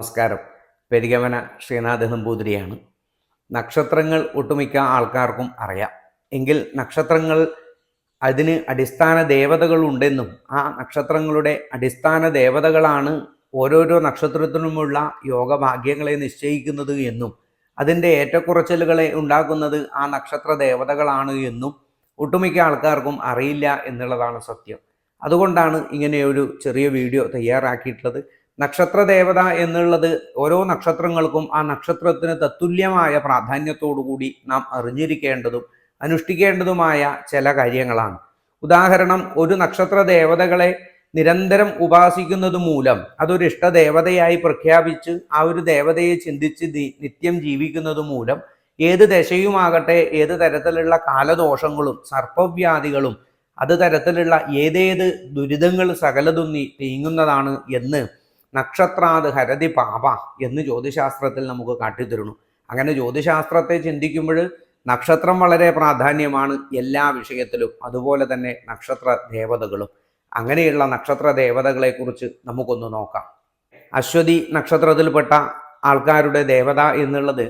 നമസ്കാരം. പെരികമന ശ്രീനാഥ് നമ്പൂതിരിയാണ്. നക്ഷത്രങ്ങൾ ഒട്ടുമിക്ക ആൾക്കാർക്കും അറിയാം. എങ്കിൽ നക്ഷത്രങ്ങൾ അതിന് അടിസ്ഥാന ദേവതകളുണ്ടെന്നും ആ നക്ഷത്രങ്ങളുടെ അടിസ്ഥാന ദേവതകളാണ് ഓരോരോ നക്ഷത്രത്തിനുമുള്ള യോഗഭാഗ്യങ്ങളെ നിശ്ചയിക്കുന്നത് എന്നും അതിന്റെ ഏറ്റക്കുറച്ചിലുകളെ ഉണ്ടാക്കുന്നത് ആ നക്ഷത്ര ദേവതകളാണ് എന്നും ഒട്ടുമിക്ക ആൾക്കാർക്കും അറിയില്ല എന്നുള്ളതാണ് സത്യം. അതുകൊണ്ടാണ് ഇങ്ങനെ ഒരു ചെറിയ വീഡിയോ തയ്യാറാക്കിയിട്ടുള്ളത്. നക്ഷത്ര ദേവത എന്നുള്ളത് ഓരോ നക്ഷത്രങ്ങൾക്കും ആ നക്ഷത്രത്തിന് തത്തുല്യമായ പ്രാധാന്യത്തോടുകൂടി നാം അറിഞ്ഞിരിക്കേണ്ടതും അനുഷ്ഠിക്കേണ്ടതുമായ ചില കാര്യങ്ങളാണ്. ഉദാഹരണം ഒരു നക്ഷത്ര ദേവതകളെ നിരന്തരം ഉപാസിക്കുന്നത് മൂലം അതൊരു ഇഷ്ടദേവതയായി പ്രഖ്യാപിച്ച് ആ ഒരു ദേവതയെ ചിന്തിച്ച് നിത്യം ജീവിക്കുന്നത് മൂലം ഏത് ദശയുമാകട്ടെ ഏത് തരത്തിലുള്ള കാലദോഷങ്ങളും സർപ്പവ്യാധികളും അത് തരത്തിലുള്ള ഏതേത് ദുരിതങ്ങൾ സകലതും നീ നീങ്ങുന്നതാണ് എന്ന് നക്ഷത്രാത് ഹരതി പാപ എന്ന് ജ്യോതിശാസ്ത്രത്തിൽ നമുക്ക് കാട്ടിത്തരുന്നു. അങ്ങനെ ജ്യോതിശാസ്ത്രത്തെ ചിന്തിക്കുമ്പോൾ നക്ഷത്രം വളരെ പ്രാധാന്യമാണ് എല്ലാ വിഷയത്തിലും അതുപോലെ തന്നെ നക്ഷത്ര ദേവതകളും. അങ്ങനെയുള്ള നക്ഷത്ര ദേവതകളെക്കുറിച്ച് നമുക്കൊന്ന് നോക്കാം. അശ്വതി നക്ഷത്രത്തിൽപ്പെട്ട ആൾക്കാരുടെ ദേവത എന്നുള്ളത്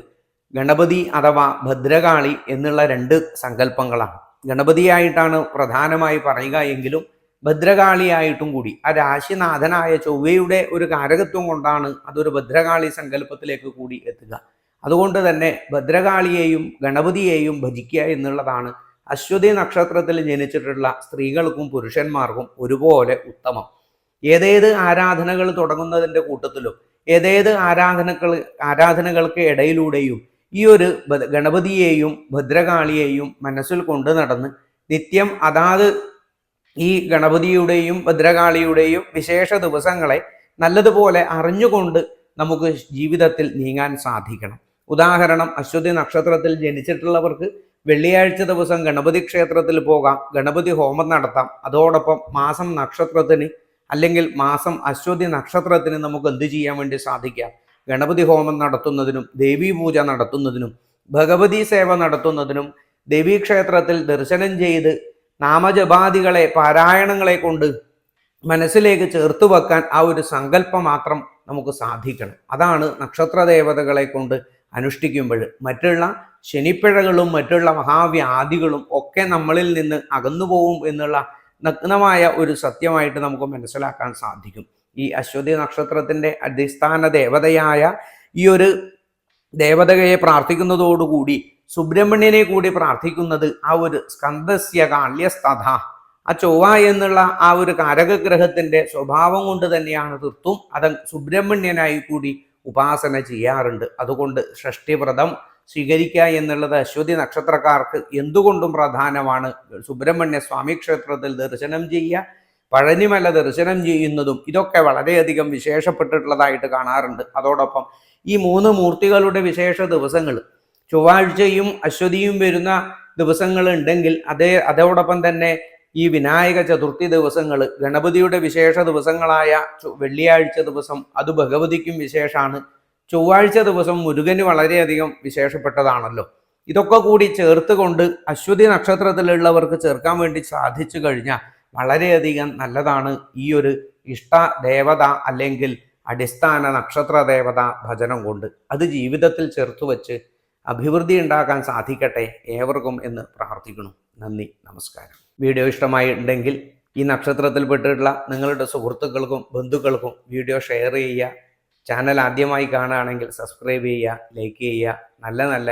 ഗണപതി അഥവാ ഭദ്രകാളി എന്നുള്ള രണ്ട് സങ്കല്പങ്ങളാണ്. ഗണപതിയായിട്ടാണ് പ്രധാനമായി പറയുക എങ്കിലും ഭദ്രകാളിയായിട്ടും കൂടി. ആ രാശിനാഥനായ ചൊവ്വയുടെ ഒരു കാരകത്വം കൊണ്ടാണ് അതൊരു ഭദ്രകാളി സങ്കല്പത്തിലേക്ക് കൂടി എത്തുക. അതുകൊണ്ട് തന്നെ ഭദ്രകാളിയെയും ഗണപതിയെയും ഭജിക്കുക എന്നുള്ളതാണ് അശ്വതി നക്ഷത്രത്തിൽ ജനിച്ചിട്ടുള്ള സ്ത്രീകൾക്കും പുരുഷന്മാർക്കും ഒരുപോലെ ഉത്തമം. ഏതേത് ആരാധനകൾ തുടങ്ങുന്നതിന്റെ കൂട്ടത്തിലും ഏതേത് ആരാധനകൾ ആരാധനകൾക്ക് ഇടയിലൂടെയും ഈ ഒരു ഗണപതിയെയും ഭദ്രകാളിയെയും മനസ്സിൽ കൊണ്ടു നടന്ന് നിത്യം അതാത് ഈ ഗണപതിയുടെയും ഭദ്രകാളിയുടെയും വിശേഷ ദിവസങ്ങളെ നല്ലതുപോലെ അറിഞ്ഞുകൊണ്ട് നമുക്ക് ജീവിതത്തിൽ നീങ്ങാൻ സാധിക്കണം. ഉദാഹരണം അശ്വതി നക്ഷത്രത്തിൽ ജനിച്ചിട്ടുള്ളവർക്ക് വെള്ളിയാഴ്ച ദിവസം ഗണപതി ക്ഷേത്രത്തിൽ പോകാം ഗണപതി ഹോമം നടത്താം. അതോടൊപ്പം മാസം നക്ഷത്രത്തിന് അല്ലെങ്കിൽ മാസം അശ്വതി നക്ഷത്രത്തിന് നമുക്ക് എന്ത് ചെയ്യാൻ വേണ്ടി സാധിക്കാം? ഗണപതി ഹോമം നടത്തുന്നതിനും ദേവീ പൂജ നടത്തുന്നതിനും ഭഗവതി സേവ നടത്തുന്നതിനും ദേവീക്ഷേത്രത്തിൽ ദർശനം ചെയ്ത് നാമജപാദികളെ പാരായണങ്ങളെ കൊണ്ട് മനസ്സിലേക്ക് ചേർത്ത് വെക്കാൻ ആ ഒരു സങ്കല്പം മാത്രം നമുക്ക് സാധിക്കണം. അതാണ് നക്ഷത്ര ദേവതകളെ കൊണ്ട് അനുഷ്ഠിക്കുമ്പോൾ മറ്റുള്ള ശനിപ്പിഴകളും മറ്റുള്ള മഹാവ്യാധികളും ഒക്കെ നമ്മളിൽ നിന്ന് അകന്നു പോകും എന്നുള്ള നഗ്നമായ ഒരു സത്യമായിട്ട് നമുക്ക് മനസ്സിലാക്കാൻ സാധിക്കും. ഈ അശ്വതി നക്ഷത്രത്തിന്റെ അടിസ്ഥാന ദേവതയായ ഈ ഒരു ദേവതയെ പ്രാർത്ഥിക്കുന്നതോടുകൂടി സുബ്രഹ്മണ്യനെ കൂടി പ്രാർത്ഥിക്കുന്നത് ആ ഒരു സ്കന്ദസ്യ കാള്യസ്തഥ ആ ചൊവ്വ എന്നുള്ള ആ ഒരു കാരകഗ്രഹത്തിന്റെ സ്വഭാവം കൊണ്ട് തന്നെയാണ് തീർത്തും അത് സുബ്രഹ്മണ്യനായി കൂടി ഉപാസന ചെയ്യാറുണ്ട്. അതുകൊണ്ട് ഷഷ്ടിവ്രതം സ്വീകരിക്കുക എന്നുള്ളത് അശ്വതി നക്ഷത്രക്കാർക്ക് എന്തുകൊണ്ടും പ്രധാനമാണ്. സുബ്രഹ്മണ്യ സ്വാമി ക്ഷേത്രത്തിൽ ദർശനം ചെയ്യുക പഴനിമല ദർശനം ചെയ്യുന്നതും ഇതൊക്കെ വളരെയധികം വിശേഷപ്പെട്ടിട്ടുള്ളതായിട്ട് കാണാറുണ്ട്. അതോടൊപ്പം ഈ മൂന്ന് മൂർത്തികളുടെ വിശേഷ ദിവസങ്ങൾ ചൊവ്വാഴ്ചയും അശ്വതിയും വരുന്ന ദിവസങ്ങൾ ഉണ്ടെങ്കിൽ അതേ അതോടൊപ്പം തന്നെ ഈ വിനായക ചതുർത്ഥി ദിവസങ്ങൾ ഗണപതിയുടെ വിശേഷ ദിവസങ്ങളായ വെള്ളിയാഴ്ച ദിവസം അത് ഭഗവതിക്കും വിശേഷമാണ് ചൊവ്വാഴ്ച ദിവസം മുരുകന് വളരെയധികം വിശേഷപ്പെട്ടതാണല്ലോ. ഇതൊക്കെ കൂടി ചേർത്ത് കൊണ്ട് അശ്വതി നക്ഷത്രത്തിലുള്ളവർക്ക് ചേർക്കാൻ വേണ്ടി സാധിച്ചു കഴിഞ്ഞാൽ വളരെയധികം നല്ലതാണ് ഈ ഒരു ഇഷ്ട ദേവത അല്ലെങ്കിൽ അടിസ്ഥാന നക്ഷത്ര ദേവത ഭജനം കൊണ്ട്. അത് ജീവിതത്തിൽ ചേർത്ത് വെച്ച് അഭിവൃദ്ധി ഉണ്ടാക്കാൻ സാധിക്കട്ടെ ഏവർക്കും എന്ന് പ്രാർത്ഥിക്കുന്നു. നന്ദി നമസ്കാരം. വീഡിയോ ഇഷ്ടമായി ഉണ്ടെങ്കിൽ ഈ നക്ഷത്രത്തിൽപ്പെട്ടിട്ടുള്ള നിങ്ങളുടെ സുഹൃത്തുക്കൾക്കും ബന്ധുക്കൾക്കും വീഡിയോ ഷെയർ ചെയ്യുക. ചാനൽ ആദ്യമായി കാണുകയാണെങ്കിൽ സബ്സ്ക്രൈബ് ചെയ്യുക ലൈക്ക് ചെയ്യുക. നല്ല നല്ല